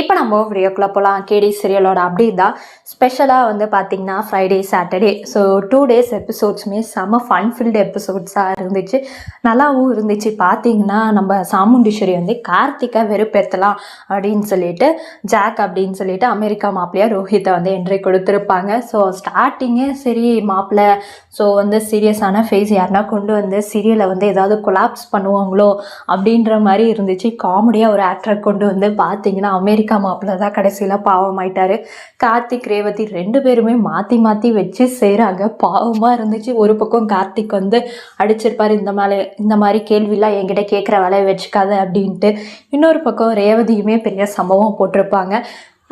இப்போ நம்ம வீடியோக்குள்ளே போகலாம் கேடி சீரியலோட அப்டேட் தான். ஸ்பெஷலாக வந்து பார்த்திங்கன்னா Friday Saturday so two days எபிசோட்ஸுமே செம்ம ஃபன் ஃபில்டு எபிசோட்ஸாக இருந்துச்சு. நல்லாவும் இருந்துச்சு. பார்த்தீங்கன்னா நம்ம சாமுண்டீஸ்வரி வந்து கார்த்திகை வெறுப்பேற்றலாம் அப்படின்னு சொல்லிட்டு ஜாக் அப்படின்னு சொல்லிட்டு அமெரிக்கா மாப்பிள்ளையா ரோஹித்தை வந்து என்ட்ரி கொடுத்துருப்பாங்க. ஸோ ஸ்டார்டிங்கே சரி மாப்பிள்ளை. ஸோ வந்து சீரியஸான ஃபேஸ் யாருன்னா கொண்டு வந்து சீரியலை வந்து ஏதாவது கொலாப்ஸ் பண்ணுவாங்களோ அப்படின்ற மாதிரி இருந்துச்சு. காமெடியாக ஒரு ஆக்டரை கொண்டு வந்து பார்த்தீங்கன்னா அமெரிக்கா மாப்பிள்ள தான் கடைசியில் பாவமாயிட்டாரு கார்த்திக் ரேவதி ரெண்டு பேருமே மாற்றி மாற்றி வச்சு செய்கிறாங்க பாவமாக இருந்துச்சு. ஒரு பக்கம் கார்த்திக் வந்து அடிச்சிருப்பார் இந்த மேலே இந்த மாதிரி கேள்விலாம் என்கிட்ட கேட்குற வேலையை வச்சுக்காத அப்படின்ட்டு. இன்னொரு பக்கம் ரேவதியுமே பெரிய சம்பவம் போட்டிருப்பாங்க.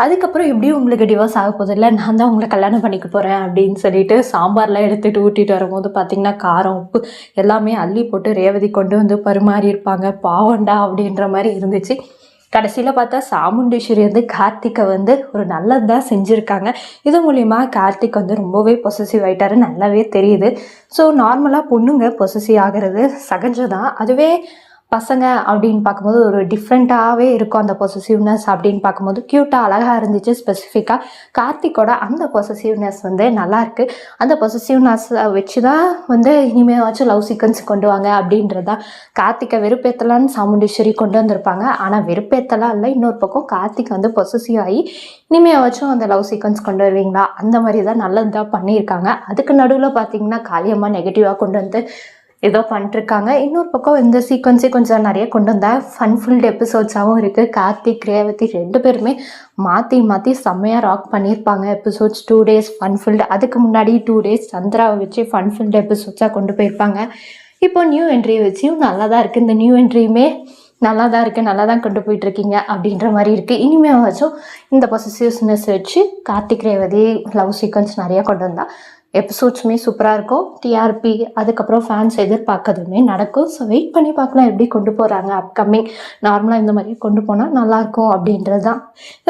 அதுக்கப்புறம் எப்படியும் உங்களுக்கு டிவோர்ஸ் ஆக போதில்லை நான் தான் உங்களை கல்யாணம் பண்ணிக்க போகிறேன் அப்படின்னு சொல்லிட்டு சாம்பார்லாம் எடுத்துகிட்டு ஊட்டிட்டு வரும்போது பார்த்திங்கன்னா காரம் உப்பு எல்லாமே அள்ளி போட்டு ரேவதி கொண்டு வந்து பரிமாறி இருப்பாங்க பாவண்டா அப்படின்ற மாதிரி இருந்துச்சு. கடைசியில் பார்த்தா சாமுண்டீஸ்வரி வந்து கார்த்திக்கை வந்து ஒரு நல்லது தான் செஞ்சுருக்காங்க. இது மூலிமா கார்த்திக் வந்து ரொம்பவே பொசசிவ் ஆகிட்டாரு நல்லாவே தெரியுது. ஸோ நார்மலாக பொண்ணுங்க பொசசிவ் ஆகிறது சகஜம் அதுவே பசங்க அப்படின்னு பார்க்கும்போது ஒரு டிஃப்ரெண்ட்டாகவே இருக்கும் அந்த பொசசிவ்னஸ் அப்படின்னு பார்க்கும்போது. க்யூட்டாக அழகாக இருந்துச்சு ஸ்பெசிஃபிக்காக கார்த்திக்கோட அந்த பொசசிவ்னஸ் வந்து நல்லாயிருக்கு அந்த பொசசிவ்னஸை வச்சு தான் வந்து இனிமேவாச்சும் லவ் சீக்வன்ஸ் கொண்டு வாங்க அப்படின்றதா. கார்த்திகை வெறுப்பேற்றலான்னு சாமுண்டீஸ்வரி கொண்டு வந்திருப்பாங்க. ஆனால் வெறுப்பேத்தலாம் இல்லை இன்னொரு பக்கம் கார்த்திக் வந்து பொசசிவ் ஆகி இனிமேவாச்சும் அந்த லவ் சீக்வன்ஸ் கொண்டு வருவீங்களா? அந்த மாதிரி தான் நல்லதாக பண்ணியிருக்காங்க. அதுக்கு நடுவில் பார்த்தீங்கன்னா காளியம்மா நெகட்டிவாக கொண்டு வந்து ஏதோ பண்ணிட்டுருக்காங்க. இன்னொரு பக்கம் இந்த சீக்வன்ஸே கொஞ்சம் நிறைய கொண்டு வந்தால் ஃபன்ஃபுல்டு எபிசோட்ஸாகவும் இருக்குது கார்த்திக் ரேவதி ரெண்டு பேருமே மாற்றி மாற்றி செம்மையாக ராக் பண்ணியிருப்பாங்க. எபிசோட்ஸ் டூ டேஸ் ஃபன்ஃபுல்டு அதுக்கு முன்னாடி டூ டேஸ் சந்திராவை வச்சு ஃபன்ஃபுல்டு எபிசோட்ஸாக கொண்டு போயிருப்பாங்க. இப்போ நியூ என்ட்ரி வச்சும் நல்லா தான் இருக்குது இந்த நியூ என்ட்ரியுமே நல்லா தான் இருக்குது நல்லா தான் கொண்டு போயிட்டுருக்கீங்க அப்படின்ற மாதிரி இருக்குது இனிமேவாச்சும் இந்த பொசிசிவ்ஸ்னஸ் வச்சு கார்த்திக் ரேவதி லவ் சீக்வன்ஸ் நிறையா கொண்டு வந்தால் எபிசோட்ஸுமே சூப்பராக இருக்கும். டிஆர்பி அதுக்கப்புறம் ஃபேன்ஸ் எதிர்பார்க்கறதுமே நடக்கும். ஸோ வெயிட் பண்ணி பார்க்கலாம் எப்படி கொண்டு போகிறாங்க அப்கமிங் நார்மலாக இந்த மாதிரி கொண்டு போனால் நல்லாயிருக்கும் அப்படின்றது தான்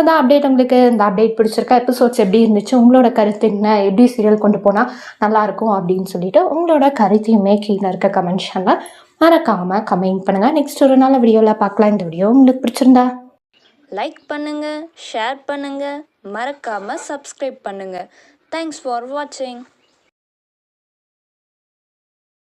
இந்த அப்டேட் உங்களுக்கு இந்த அப்டேட் பிடிச்சிருக்கா? எபிசோட்ஸ் எப்படி இருந்துச்சு? உங்களோட கருத்து என்ன? எப்படி சீரியல் கொண்டு போனால் நல்லாயிருக்கும் அப்படின்னு சொல்லிட்டு உங்களோட கருத்தையுமே கீழே இருக்க கமெண்ட்ஷனில் மறக்காமல் கமெண்ட் பண்ணுங்கள் நெக்ஸ்ட் ஒரு நாள் வீடியோவில் பார்க்கலாம். இந்த வீடியோ உங்களுக்கு பிடிச்சிருந்தா. லைக் பண்ணுங்கள் ஷேர் பண்ணுங்கள் மறக்காமல் சப்ஸ்கிரைப் பண்ணுங்கள் தேங்க்ஸ் ஃபார் வாட்சிங்